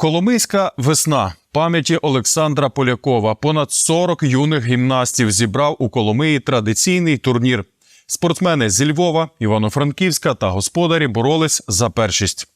Коломийська весна пам'яті Олександра Полякова. Понад 40 юних гімнастів зібрав у Коломиї традиційний турнір. Спортсмени зі Львова, Івано-Франківська та господарі боролись за першість.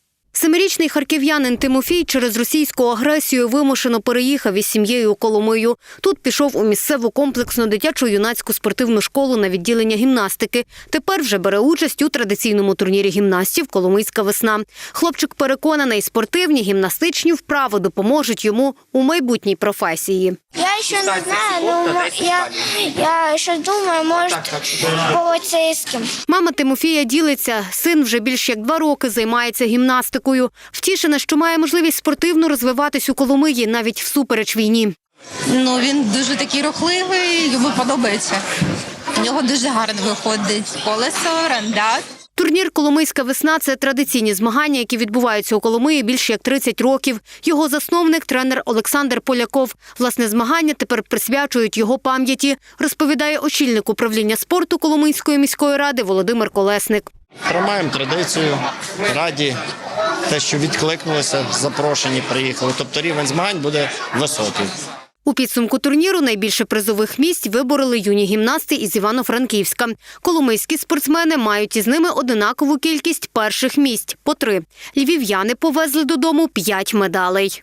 Семирічний харків'янин Тимофій через російську агресію вимушено переїхав із сім'єю у Коломию. Тут пішов у місцеву комплексну дитячу юнацьку спортивну школу на відділення гімнастики. Тепер вже бере участь у традиційному турнірі гімнастів Коломийська весна. Хлопчик переконаний, спортивні гімнастичні вправи допоможуть йому у майбутній професії. Еще не знаю, но я, я еще думаю, может, полицейским. Мама Тимофія ділиться. Син вже більш як два роки займається гімнастикою. Втішена, що має можливість спортивно розвиватись у Коломиї навіть всупереч війні. Ну він дуже такий рухливий, йому подобається. У нього дуже гарно виходить колесо, рандат. Турнір Коломийська весна це традиційні змагання, які відбуваються у Коломиї більше як 30 років. Його засновник, тренер Олександр Поляков. Власне змагання тепер присвячують його пам'яті, розповідає очільник управління спорту Коломийської міської ради Володимир Колесник. Тримаємо традицію, раді те, що відкликнулися, запрошені, приїхали. Тобто рівень змагань буде високий. У підсумку турніру найбільше призових місць вибороли юні гімнасти із Івано-Франківська. Коломийські спортсмени мають із ними одинакову кількість перших місць по три. Львів'яни повезли додому п'ять медалей.